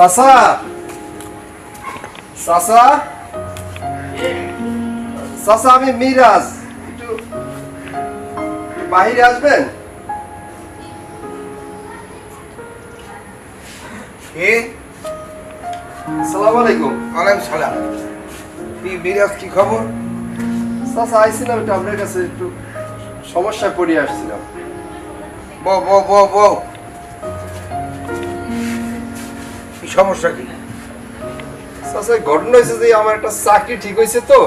চাচা চাচা চাচা আমি মিরাজ। একটু বাইরে আসবেন? কে? আসসালামু আলাইকুম। ওয়ালাইকুম সালাম। কি বিরাজ কি খবর? চাচা আইছিলাম একটু আপনার কাছে, একটু সমস্যায় পড়ে আসছিলাম। ব ব ব ব সমস্যা কি? চাচা ঘটনা হয়েছে যে আমার একটা চাকরি ঠিক হয়েছে তো।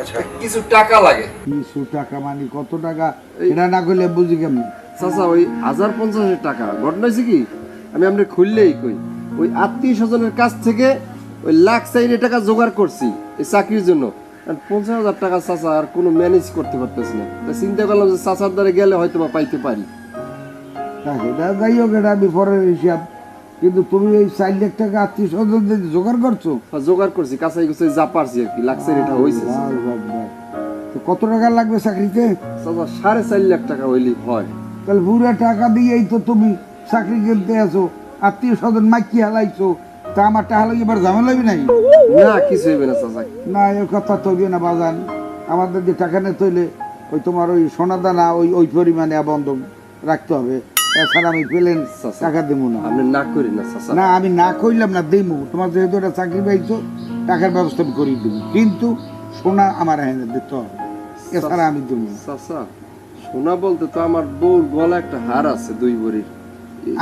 আচ্ছা। কিছু টাকা লাগে। কিছু টাকা মানে কত টাকা? এটা না করলে বুঝি কেমন? চাচা ওই হাজার পঞ্চাশের টাকা। ঘটনা হয়েছে কি? আমি আপনার খুললেই কই। ওই আত্মীয় স্বজনের কাছ থেকে ওই লাখ চাইরে টাকা জোগাড় করছি এই চাকরির জন্য। পঞ্চাশ হাজার টাকা চাচা আর কোনো ম্যানেজ করতে পারতেছি না। তা চিন্তা করলাম যে চাচার দ্বারা গেলে হয়তো বা পাইতে পারি। এটা যাই হোক এটা বিফরের হিসাব কিন্তু তুমি এই চার লাখ টাকা আত্মীয় স্বজনদের জোগাড় করছ? আর জোগাড় করছি কাছাই গুছাই যা পারছি আর কি চাইরে এটা হয়েছে। তো কত টাকা লাগবে চাকরিতে? সাড়ে চার লাখ টাকা হইলে হয়। তাহলে পুরো টাকা দিয়েই তো তুমি চাকরি কিনতে আছো আত্মীয় স্বজন মাইকি হালাইছো তা আমার টাকা লাগে এবার ঝামেলা হইবে নাই না কিছু হইবে না চাচা। না এই কথা তৈবে না বাজান। আমাদের যে টাকা নিয়ে তৈলে ওই তোমার ওই সোনা দানা ওই ওই পরিমাণে বন্ধক রাখতে হবে। এছাড়া আমি পেলেন টাকা দেবো না। আপনি না করি না না আমি না কইলাম না দেবো। তোমার যেহেতু একটা চাকরি পাইছো টাকার ব্যবস্থা আমি করিয়ে দেবো। কিন্তু সোনা আমার দিতে হবে। এছাড়া আমি দেবো চাচা সোনা বলতে তো আমার বউর গলা একটা হার আছে দুই ভরির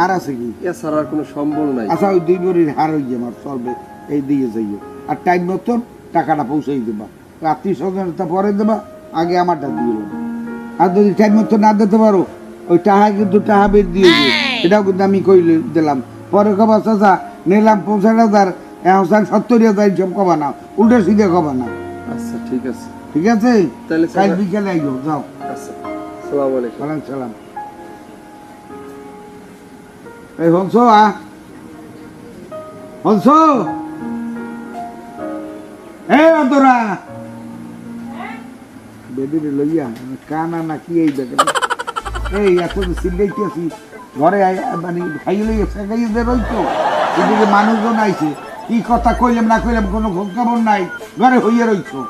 আর আছে কি? এছাড়া আর কোনো সম্বল নাই। আচ্ছা ওই দুই বড়ির হার আমার চলবে এই দিয়ে যাইও। আর টাইম মতন টাকাটা পৌঁছাই দেবা। আত্মীয় স্বজনটা পরে দেবা আগে আমারটা দিয়ে দেবা। আর যদি টাইম মতো না দিতে পারো ওই টাহা কিন্তু টাকা বের দিয়ে এটাও কিন্তু আমি কইলে দিলাম। পরে কবা চাচা নিলাম পঞ্চাশ হাজার এখন সত্তর হাজার সব কবা না উল্টো সিধে কবা না। আচ্ছা ঠিক আছে। ঠিক আছে? তাহলে কাল বিকেলে আইও যাও। আচ্ছা সালাম আলাইকুম। সালাম সালাম। এই হংস আ? হংস অন্তরা! বেদিরে লইয়া কানা না কি এই দেখে এই এত সিল্লাইতে আছি ঘরে মানে খাইয়ে লইয়া রইতো। এদিকে মানুষজন আইছে কি কথা কইলাম না কইলাম কোনো খবর নাই ঘরে হইয়া রইছো।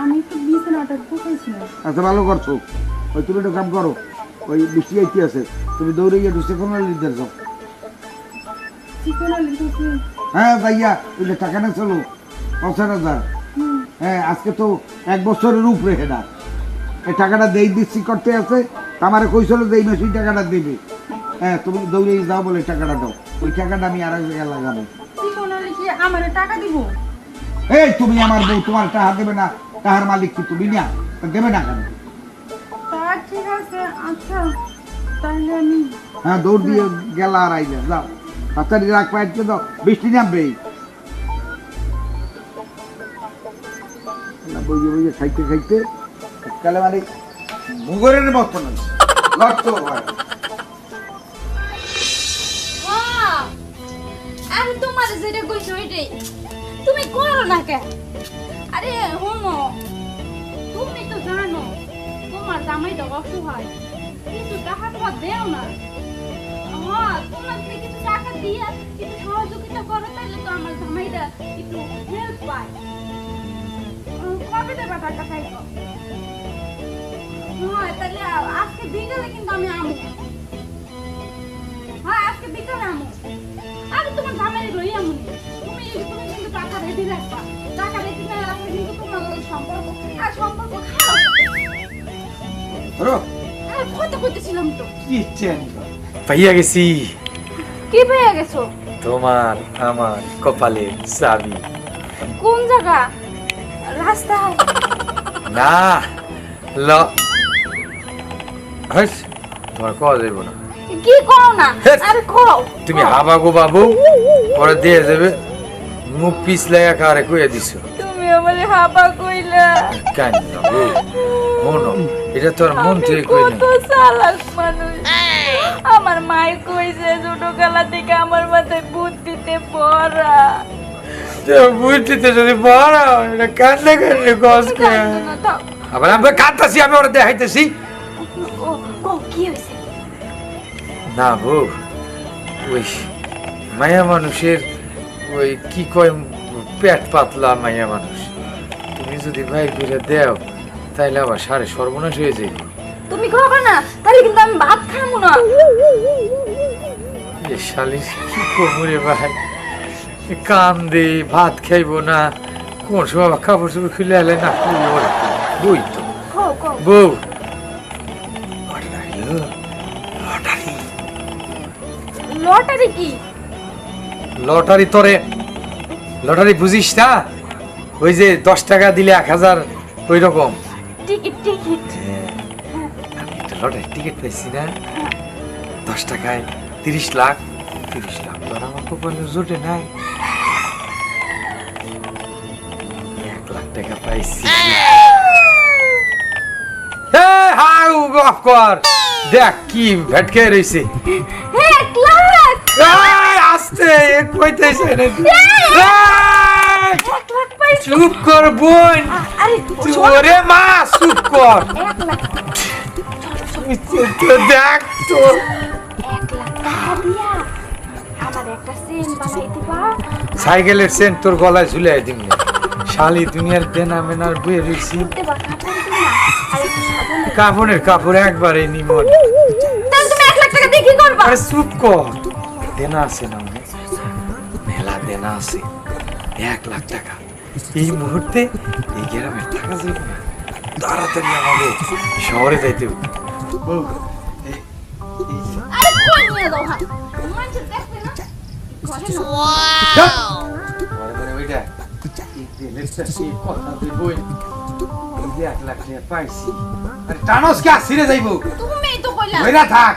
আমি তো বিছানাটা ঢুকাইছিলাম আচ্ছা ভালো করছ। ওই তুমি একটা কাম করো ওই বৃষ্টি আইতে আছে তুমি দৌড়ে গিয়ে ঢুসে কোনো লিখতে যাও। হ্যাঁ ভাইয়া যে টাকা না চলো পঞ্চাশ হাজার। হ্যাঁ আজকে তো এক বছরের উপরে হেডা এই টাকাটা দেই দিচ্ছি করতে আছে। আমারে কইছিল যে এই মাসেই টাকাটা দেবে। হ্যাঁ তুমি দৌড়ে যাও বলে টাকাটা দাও। ওই টাকাটা আমি আর এক জায়গায় লাগাবো। আমার টাকা দিব? এই তুমি আমার বউ তোমার টাকা দেবে না। টাকার মালিক কি তুমি? না দেবে না কেন? ঠিক আছে আচ্ছা। তাহলে আমি হ্যাঁ দৌড় দিয়ে গেলা আর আইলে যাও। তাড়াতাড়ি রাখ পাইতে দাও বৃষ্টি নামবেই না বইয়ে বইয়ে খাইতে খাইতে কালে মানে মুগরের মতো না। লড়তো হয়। ওইটাই। তুমি করো না কে আরে হোমো তুমি তো জানো, তোমার জামাইটা অসহায়, কিন্তু টাকা তোমার দেও না। হ্যাঁ তোমার যদি কিছু দিয়া কিছু সহযোগিতা করো তাহলে তো আমার জামাইটা একটু হেল্প পায়। কবে দেবা টাকা খাইব হ্যাঁ তাহলে আজকে বিকালে কিন্তু আমি আমু। হ্যাঁ আজকে বিকালে আমু। আমি তোমার জামাই রই আমু তুমি তুমি কিন্তু টাকা রেডি রাখবা। টাকা রেডি না রাখলে কিন্তু তোমার সম্পর্ক আর সম্পর্ক খারাপ ধরো আমি কথা কইতেছিলাম পাইয়া গেছি। কি পেয়ে গেছো? তোমার আমার কপালের চাবি। কোন জায়গা? রাস্তায়? না ল হাস, তোমার কওয়া যাইব না। কি করো না? আরে কও তুমি হাবা গো বাবু পরে দিয়ে যাবে মুখ পিছলাই একারে কইয়া দিছো। তুমি আমারে হাবা কইলা। কেন শোনো এটা তোর মন থেকে কই না কত চালাক মানুষ। আমার মাই কইছে ছোট কালা থেকে আমার মাথায় বুদ্ধিতে পড়া। বুঝতে যদি বড় এটা কান্দে কান্দে গস কান্দো না, দাও। আবার আমি কাঁদতেছি আমি ওরা দেখাইতেছি। না বউ ওই মায়া মানুষের ওই কি কয় পেট পাতলা মায়া মানুষ। তুমি যদি ভাই করে দেও তাইলে আবার সারে সর্বনাশ হয়ে যাবে তুমি খাবে না তাহলে কিন্তু আমি ভাত খাব না। এ শালির কি করব রে ভাই? এ কান্দে ভাত খাইবো না। কোন সময় কাপড় চোপড় খুলে এলে না বই তো। বউ। লটারি তোরে লটারি বুঝিস না? ওই যে দশ টাকা দিলে এক হাজার ওই রকম। Ticket ticket. আমি একটা লটারি টিকিট পাইছি না। দশ টাকায় তিরিশ লাখ তিরিশ লাখ তো আমার কপালে জোটে নাই। এক লাখ টাকা পাইছি। হাউ কর। দেখ কি ভেটকে রইছে। এক লাখ। চুপ কর বোন। ওরে মা চুপ কর। তো দেখ সেন সাইকেলের সেন্ট তোর গলায় ঝুলাই দিম না। শালি দুনিয়ার দেনা মেনার বয়ে রয়েছি। কাপড়ের কাপড় একবারে নিমন। চুপ কর। দেনা আছে না। দেনা আছে এক লাখ টাকা। এই মুহূর্তে এই গ্রামের টাকা যাবে তাড়াতাড়ি আমাকে শহরে যাইতে হবে। থাক।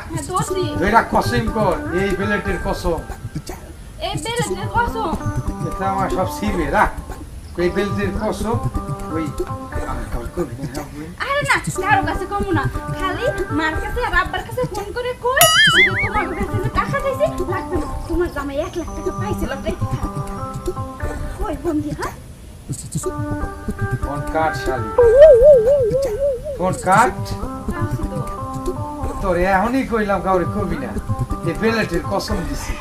হ্যাঁ কসম কর এই বেলেটের কসম। এই বেলেটের কসম। আমার সব ছিঁড়বে রাখ এই বেলেটের কসম ওই না, হ্যাঁ, আরে না কারও কাছে কমু না। খালি মার কাছে আর আব্বার কাছে ফোন করে কই তোমার কাছে যে টাকা চাইছে লাগবে না। তোমার জামাই এক লাখ টাকা পাইছিল কই বন্ধি হ্যাঁ? ফোন কাট শালি। Phone cut? তোরে এখনই কইলাম কাউরে কবি না। বেলেটের কসম দিছি।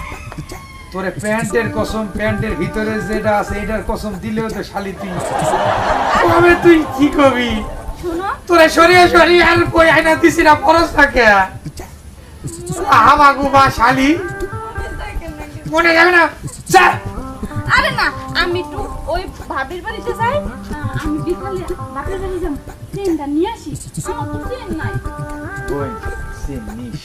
তোরে প্যান্টের কসম প্যান্টের ভিতরে যেটা আছে এটার কসম দিলেও তো শালি তুই। কবে তুই কি কবি? তোরে সরিয়ে সরিয়ে আর কই আইনা দিছি না পরস থাকে। গুমা শালি। মনে যাবে না? যা। আরে না আমি একটু ওই ভাবির বাড়িতে যাই। আমি বিকালে বাড়ি যাব। ট্রেনটা নিয়ে আসি। আমার তো ট্রেন নাই। নিস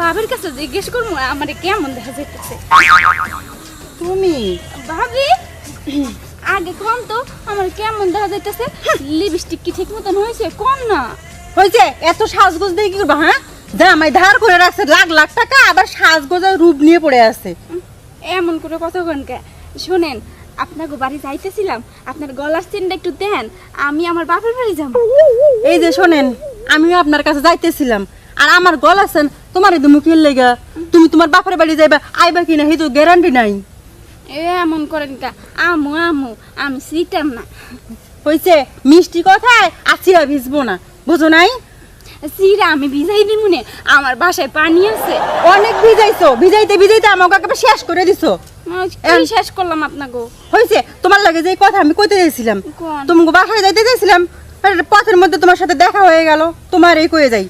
ভাবির কাছে জিজ্ঞেস করব আমার কেমন দেখা যাইতেছে? তুমি? ভাবি আগে কোন তো আমার কেমন দেখা যাইতেছে? লিপস্টিক কি ঠিক মতন হয়েছে? কোন না। হয়েছে? এত সাজগোজ দিয়ে কি করবা হ্যাঁ? জামাই ধার করে রাখছে লাখ লাখ টাকা আবার সাজগোজের রূপ নিয়ে পড়ে আছে। এমন করে কথা কনকে শোনেন আপনাকে বাড়ি যাইতেছিলাম আপনার গলার চেনটা একটু দেন আমি আমার বাপের বাড়ি যাব। এই যে শোনেন আমিও আপনার কাছে যাইতেছিলাম আর আমার গল আছেন তোমার এই মুখের লেগা। তুমি তোমার বাপের বাড়ি যাইবা আইবা কিনা সেই তো গ্যারান্টি নাই। এ এমন করেন কা। আমু আমু আমি সিটাম না। হয়েছে মিষ্টি কথায় আছিয়া ভিজবো না। বুঝো নাই? সিরা আমি ভিজাই দিব নে। আমার বাসায় পানি আছে। অনেক ভিজাইছো। ভিজাইতে ভিজাইতে আমাকে একেবারে শেষ করে দিছো। কি শেষ করলাম আপনাকে হয়েছে তোমার লাগে যে কথা আমি কইতে চাইছিলাম কোন? তোমাকে বাসায় যাইতে আর পথের মধ্যে তোমার সাথে দেখা হয়ে গেল। তোমার এই কয়ে যাই।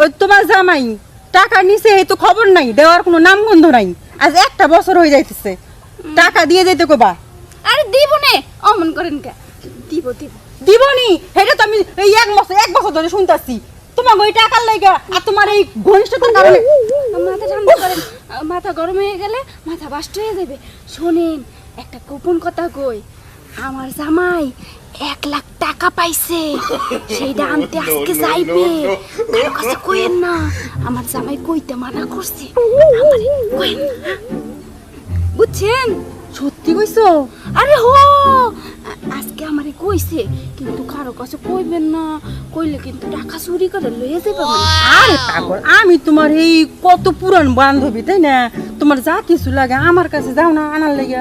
ওই তোমার জামাই। টাকা নিছে এই তো খবর নাই দেওয়ার কোনো নাম গন্ধ নাই। আজ একটা বছর হয়ে যাইতেছে। টাকা দিয়ে যেতে কবা আরে দিব নে অমন করেন কা? দিব দিব। দিবনি হেটা তো আমি এই এক বছর এক বছর ধরে শুনতাছি। তোমার ওই টাকার লাগা আর তোমার এই ঘনিষ্ঠতার কারণে মাথা ঠান্ডা করেন। মাথা গরম হয়ে গেলে মাথা বাস্ট হয়ে যাবে। শোনেন একটা গোপন কথা কই। আমার জামাই এক লাখ টাকা পাইছে। সেইটা আনতে আজকে যাইবে। কারও কাছে কইেন না। আমার জামাই কইতে মানা করছে। আমারে কইেন না? বুঝছেন? সত্যি কইছো? আরে হো! আজকে আমারে কইছে কিন্তু কারও কাছে কইবেন না। কইলে কিন্তু টাকা চুরি করে লইয়া যাবে আরে পাগল আমি তোমার এই কত পুরান বান্ধবী তাই না? তোমার যা কিছু লাগে আমার কাছে যাও না আনার লাগে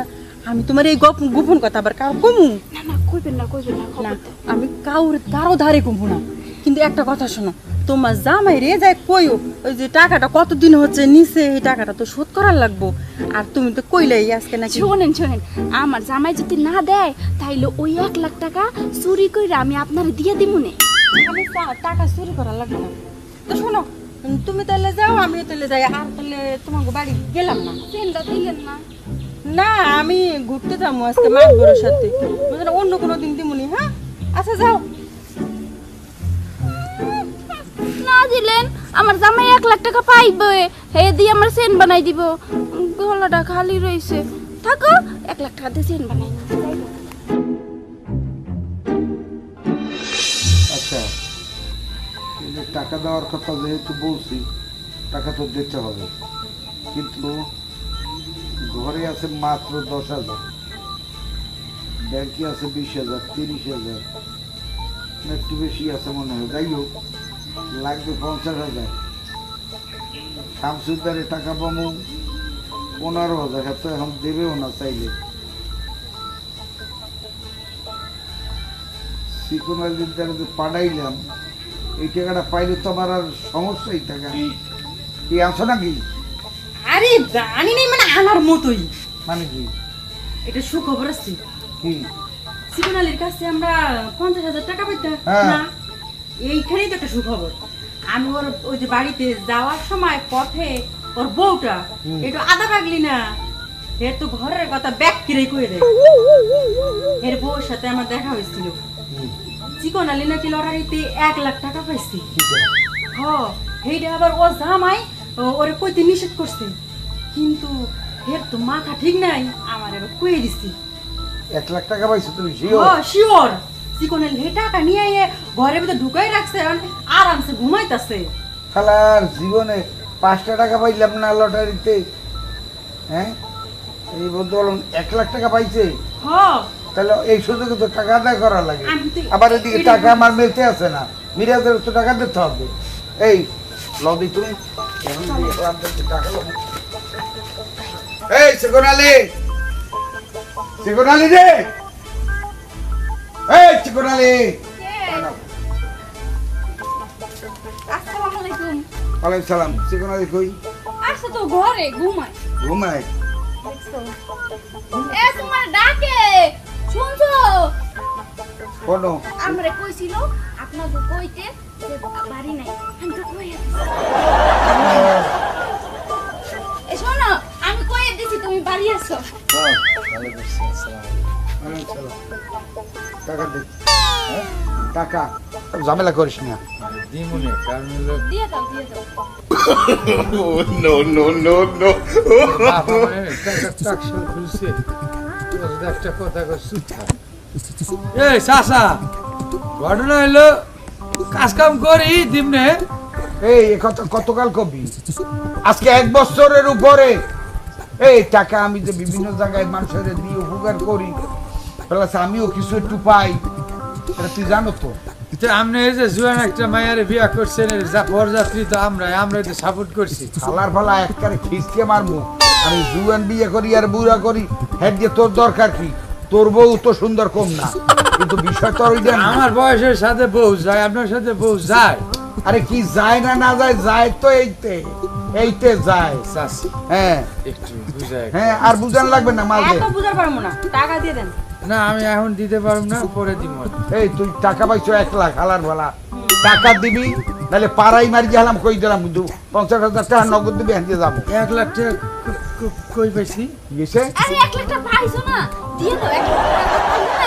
আমি তোমার এই গোপন গোপন কথা আবার কাউ কমু? না না কইবেন না কইবেন না না আমি কাউর কারও ধারে কমবো না। কিন্তু একটা কথা শোনো তোমার জামাই রে যায় কইও ওই যে টাকাটা কতদিন হচ্ছে নিছে এই টাকাটা তো শোধ করার লাগবো। আর তুমি তো কইলাই আজকে নাকি শোনেন শোনেন আমার জামাই যদি না দেয় তাইলে ওই এক লাখ টাকা চুরি করে আমি আপনার দিয়ে দিমুনে আমি টাকা চুরি করার লাগবে না। তো শোনো তুমি তাহলে যাও আমিও তাহলে যাই আর তাহলে তোমাকে বাড়ি গেলাম না। চেনটা দিলেন না। না আমি ঘুরতে যাব আজকে মাতবরের সাথে। বুঝলে অন্য কোনো দিন দিমুনি হ্যাঁ? আচ্ছা যাও। না দিলেন আমার জামাই এক লাখ টাকা পাইবে হে দিয়ে আমার চেন বানাই দিব। গলাটা খালি রইছে থাকো এক লাখ টাকা দিয়ে চেন বানাই না আচ্ছা টাকা দেওয়ার কথা যেহেতু বলছি টাকা তো দিতে হবে। কিন্তু ঘরে আছে মাত্র দশ হাজার। ব্যাংকে আছে বিশ হাজার, তিরিশ হাজার। না একটু বেশি আছে মনে হয়। যাই হোক, লাগবে পঞ্চাশ হাজার। শামসুদ্দারে টাকা পাবো পনেরো হাজার। এত এখন দেবেও না চাইলে। চিকন আলীর দ্বারা পাঠাইলাম, এই টাকাটা পাইলে তো আমার আর সমস্যাই টাকা কি আনছো নাকি? আরে জানি নাই মানে আনার মতোই। মানে কি? এটা সুখবর আছে। কি? সিকন আলীর কাছে আমরা পঞ্চাশ হাজার টাকা পাইতাম। হ্যাঁ। না এইখানেই তো একটা সুখবর। আমি ওর ওই যে বাড়িতে যাওয়ার সময় পথে ওর বউটা একটু আদা পাগলি না এর তো ঘরের কথা ব্যাগ কিরে কয়ে দেয়। এর বউর সাথে আমার দেখা হয়েছিল। চিকন আলী নাকি লটারিতে এক লাখ টাকা পাইছি। হ সেইটা আবার ও জামাই ওরে কইতে নিষেধ করছে। কিন্তু এর তো মাথা ঠিক নাই আমার এবার কয়ে দিছি। এক লাখ টাকা পাইছো তুমি শিওর শিওর চিকন আলী হে টাকা নিয়ে আইয়ে ঘরের ভিতরে ঢুকাই রাখছে আর আরামসে ঘুমাইতাছে। খালার জীবনে পাঁচটা টাকা পাইলাম না লটারিতে। হ্যাঁ? এই বলতে বলুন এক লাখ টাকা পাইছে? হ। তাহলে এই সুযোগে তো টাকা আদায় করা লাগে। আবার এদিকে টাকা আমার মেলতে আছে না। মিরাজের তো টাকা দিতে হবে। এই লদি তুমি। এই চিকন আলী চিকন আলী রে। এই চিকন আলী ওয়ালাইকুম সালাম। চিকন আলী কই? আসছে তো ঘরে ঘুমায় ঘুমায় এ তোমার ডাকে। শুনছো? কোনো আমরা কইছিল আপনাকে কইতে যে বাড়ি নাই। আমি কই এ শোনো আমি কইয়ে দিছি তুমি বাড়ি আসো। ওয়ালাইকুম সালাম টাকা দে। হ্যাঁ? টাকা। ঝামেলা করিস না। দিমুনে কারণ হলো দিয়ে দাও দিয়ে দাও। বাবা মানে টাকা টাকশো খুলছে। তোর সাথে একটা কথা কর এই চাচা ঘটনা হলো কাজ কাম করি দিমনে এই কথা কতকাল কবি? আজকে এক বছরের উপরে। এই টাকা আমি যে বিভিন্ন জায়গায় মানুষের দিয়ে উপকার করি প্লাস আমিও কিছু একটু পাই। এটা তুই জানো তো। আপনি এই যে জুয়ান একটা মায়ের বিয়া করছেন পরযাত্রী তো আমরা আমরা সাপোর্ট করছি। ফালার ফালা একবারে খিস্কে মারবো আমি জুয়ান বিয়ে করি আর বুড়া করি হ্যাঁ তোর দরকার কি? তোর বউ তো সুন্দর কম না। কিন্তু বিষয় তো ওইটা আমার বয়সের সাথে বউ যায় আপনার সাথে বউ যায়। আরে কি যায় না না যায় যায় তো এইতে এইতে যায়। হ্যাঁ। একটু হ্যাঁ আর বুঝান লাগবে না মাঝে এত বুঝার পারব না টাকা দিয়ে দেন। না আমি এখন দিতে পারব না পরে দিব। এই তুই টাকা পাইছো এক লাখ হালার ভালা টাকা দিবি নাহলে পাড়াই মারি গেলাম কই দিলাম কিন্তু পঞ্চাশ হাজার টাকা নগদ দিবি হ্যাঁ যাব। এক লাখ টাকা কই পাইছি? গেছে আরে এক লাখ টাকা পাইছো না দিয়ে দাও এক লাখ টাকা।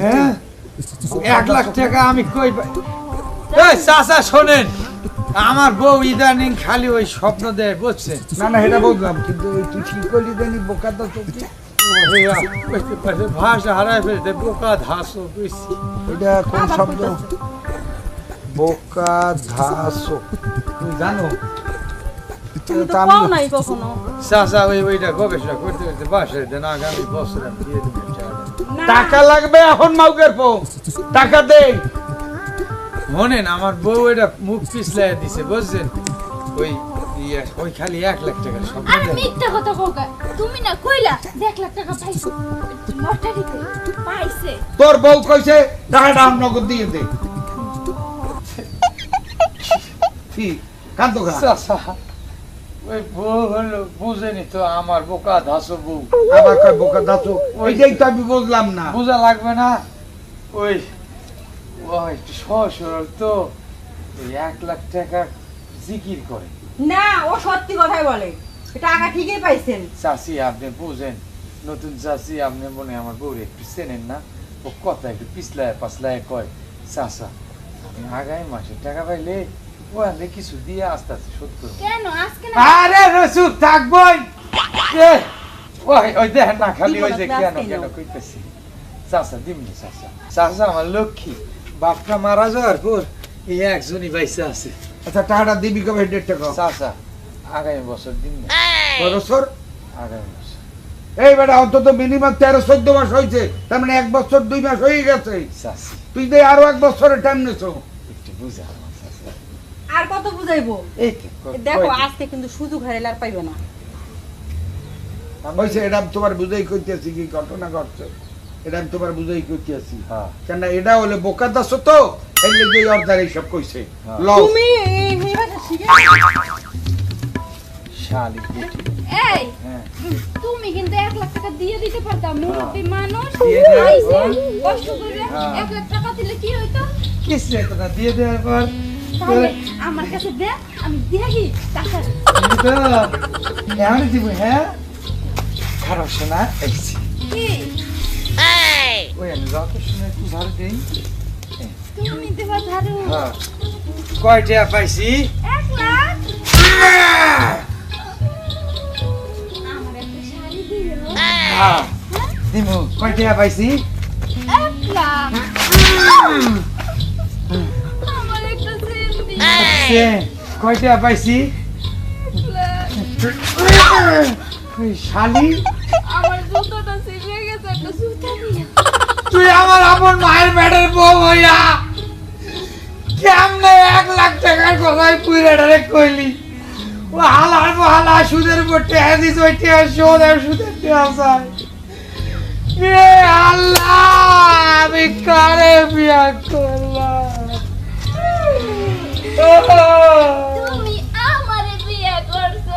হ্যাঁ? এক লাখ টাকা আমি কই পাই এই চাচা শোনেন। আমার বউ ইদানিং খালি ওই স্বপ্ন দেয় বুঝছেন? না না এটা বুঝলাম কিন্তু ওই তুই ঠিক করলি জানি বোকা তো চোখে ভাষা হারাই ফেলতে বোকা ধাসো বুঝছি। এটা কোন শব্দ বোকা ধাসো। তুমি জানো? চাচা ওই ওইটা গবেষণা করতে করতে বাসায় দেন আগামী বছর আমি দিয়ে দেবো। ইনশাআল্লাহ। না, টাকা লাগবে এখন মাউকের পো টাকা দে মনেন আমার বউ এটা মুখ পিছলাই দিছে বুঝছেন? ওই ইয়ে, ওই খালি এক লাখ স্বপ্ন আর মিথ্যা কথা কোকা তুমি না কইলা দেখ লাখ টাকা পাইছো। লটারিতে পাইছে। তোর বউ কইছে টাকাটা আম নগদ দিয়ে দে। কি? কান্ত খা চাচা ওই বউ হলো বুঝেনি তো আমার বোকা ধাসো বউ। আবার কয় বোকা ধাসো ওইটাই তো আমি বুঝলাম না। বোঝা লাগবে না? ওই ওই শ্বশুর তো এক লাখ টাকা জিকির করে। না ও সত্যি কথাই বলে। টাকা ঠিকই পাইছেন। চাষি আপনি বুঝেন নতুন চাষি আপনি মনে হয় আমার বউ একটু চেনেন না? ও কথা একটু পিছলায় পাছলায় কয় চাষা আমি আগামী মাসে টাকা পাইলে ও কিছু দিয়ে আস্তে আস্তে শোধ করব কেন? আজকে না আরে রসুন থাকবই ওই ওই দেখেন না খালি ওই যে কেন কেন কইতেছি। চাষা দিমনি চাষা চাষা আমার লক্ষ্মী। বাপটা মারা যাওয়ার পর এই একজনই বাইসে আছে। আচ্ছা টাকাটা দিবি কবে ডেট টাকা? চাষা আগামী বছর দিন বছর আগামী বছর। এই বেটা অন্তত মিনিমাম তেরো চোদ্দ মাস হয়েছে তার মানে এক বছর দুই মাস হয়ে গেছে। তুই দে আরও এক বছরের টাইম নেছো একটু বুঝা। আর কত বুঝাইবো? দেখো আজকে কিন্তু সুযোগ হারাইলে আর পাইবে না। হয়েছে এটা তোমার বুঝাই করতেছি কি ঘটনা ঘটছে? এটা আমি তোমার বুঝাই করতেছি হ্যাঁ। কেন এটা হলে বোকা দাস তো? এই লেগে অর্ধার এইসব কইছে। হ্যাঁ। তুমি শালি এই হ্যাঁ। তুমি কিন্তু এক লাখ টাকা দিয়ে দিতে পারতাম মুরব্বী মানুষ। দিয়ে দেওয়ার আইছে, পর? কষ্ট করে। এক লাখ টাকা দিলে কি হইতো? কিছু হতো না দিয়ে দেওয়ার পর? তাহলে আমার কাছে দে আমি দেখি টাকা তুমি তো এমন দিব হ্যাঁ? খারাপ শোনা এসছি ওই আমি যত শুনে একটু ঝাড়ু দিই। তুমি দেবা ঝাড়ু হ্যাঁ। কয়টা পাইছি? এক লাখ। হ্যাঁ দিমু। কয়টা পাইছি? এক লাখ আমার একটা চেন দিও সে কয়টা পাইছি? এক লাখ। ওই শালি তুই আমার আপন মায়ের ব্যাটের বউ হইয়া কেমনে এক লাখ টাকার কথাই পুইরাটারে কইলি? ও হালার হালা সুদের উপর টেহা দিস ওই টেহা শোধ আর সুদের টেহা চাই। আল্লাহ আমি কারে বিয়া করলাম? তুমি আমারে বিয়ে করছ।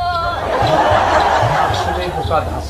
আসলে বোকা দাস।